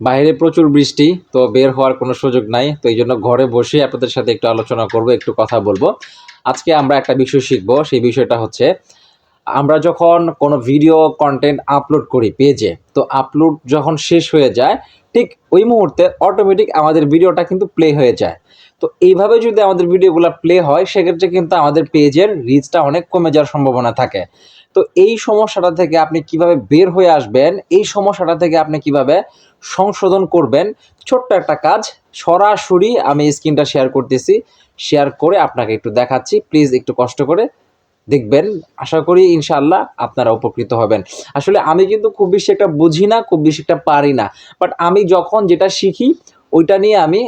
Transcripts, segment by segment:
বাইরে প্রচুর বৃষ্টি, তো বের হওয়ার কোনো সুযোগ নাই। তো এই জন্য ঘরে বসে আপনাদের সাথে একটু আলোচনা করব, একটু কথা বলব। আজকে আমরা একটা বিষয় শিখব, সেই বিষয়টা হচ্ছে, আমরা যখন কোনো ভিডিও কন্টেন্ট আপলোড করি পেজে, তো আপলোড যখন শেষ হয়ে যায়, ঠিক ওই মুহূর্তে অটোমেটিক আমাদের ভিডিওটা কিন্তু প্লে হয়ে যায়। তো এইভাবে যদি আমাদের ভিডিওগুলো প্লে হয়, সেক্ষেত্রে কিন্তু আমাদের পেজের রিচটা অনেক কমে যাওয়ার সম্ভাবনা থাকে। তো এই সমস্যাটা থেকে আপনি কীভাবে বের হয়ে আসবেন? এই সমস্যাটা থেকে আপনি কীভাবে সংশোধন করবেন? ছোট্ট একটা কাজ, সরাসরি আমি স্ক্রিনটা শেয়ার করতেছি। শেয়ার করে আপনাকে একটু দেখাচ্ছি। প্লিজ একটু কষ্ট করে দেখবেন। আশা করি ইনশাল্লাহ আপনারা উপকৃত হবেন। আসলে আমি কিন্তু খুব বেশি একটা বুঝি না, খুব বেশি একটা পারি না। বাট আমি যখন যেটা শিখি, ওইটা নিয়ে আমি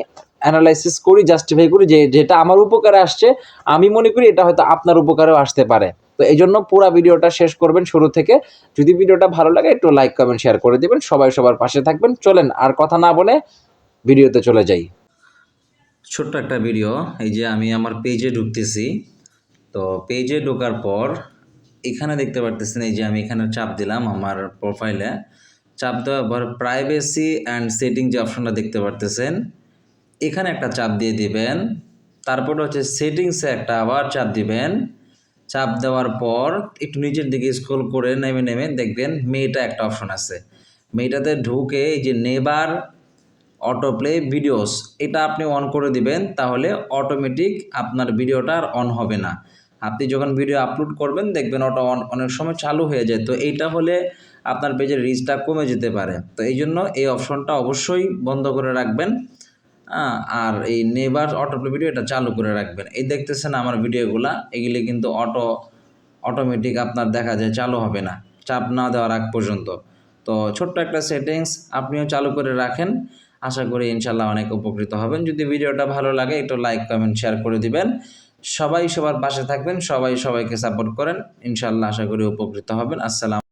অ্যানালাইসিস করি জাস্টিফাই করি যে যেটা আমার উপকারে আসছে, আমি মনে করি এটা হয়তো আপনার উপকারেও আসতে পারে। তো এই জন্য পুরো ভিডিওটা শেষ করবেন শুরু থেকে। যদি ভিডিওটা ভালো লাগে, একটু লাইক কমেন্ট শেয়ার করে দিবেন। সবাই সবার পাশে থাকবেন। চলেন, আর কথা না বলে ভিডিওতে চলে যাই। ছোট্ট একটা ভিডিও, এই যে আমি আমার পেজে ঢুকতেছি। তো পেজে ঢোকার পর এখানে দেখতে পারতেছেন, এই যে আমি এখানে চাপ দিলাম আমার প্রোফাইলে চাপ দেওয়ার পর প্রাইভেসি অ্যান্ড সেটিং যে অপশনটা দেখতে পারতেছেন, এখানে একটা চাপ দিয়ে দিবেন। তারপর হচ্ছে সেটিংসে একটা আবার চাপ দিবেন। চাপ দেওয়ার পর একটু নিচের দিকে স্ক্রল করে নেমে নেমে দেখবেন মেয়েটা একটা অপশন আছে। মেয়েটাতে ঢুকে এই যে নেবার অটো প্লে ভিডিওস এটা আপনি অন করে দিবেন, তাহলে অটোমেটিক আপনার ভিডিওটা আর অন হবে না। আপনি যখন ভিডিও আপলোড করবেন, দেখবেন অটো অন অনেক সময় চালু হয়ে যায়। তো এইটা হলে আপনার পেজের রিচটা কমে যেতে পারে। তো এই জন্য এই অপশনটা অবশ্যই বন্ধ করে রাখবেন। আর এই নেবার অটো প্লে ভিডিও এটা চালু করে রাখবেন। এই দেখতেছেন আমার ভিডিওগুলা, এগুলি কিন্তু অটো অটোমেটিক আপনার দেখা যায় চালু হবে না, চাপ না দেওয়ার আগ পর্যন্ত। তো ছোট্ট একটা সেটিংস আপনিও চালু করে রাখেন। আশা করি ইনশাল্লাহ অনেক উপকৃত হবেন। যদি ভিডিওটা ভালো লাগে, একটু লাইক কমেন্ট শেয়ার করে দিবেন। সবাই সবার পাশে থাকবেন, সবাই সবাইকে সাপোর্ট করেন। ইনশাল্লাহ আশা করি উপকৃত হবেন। আসসালাম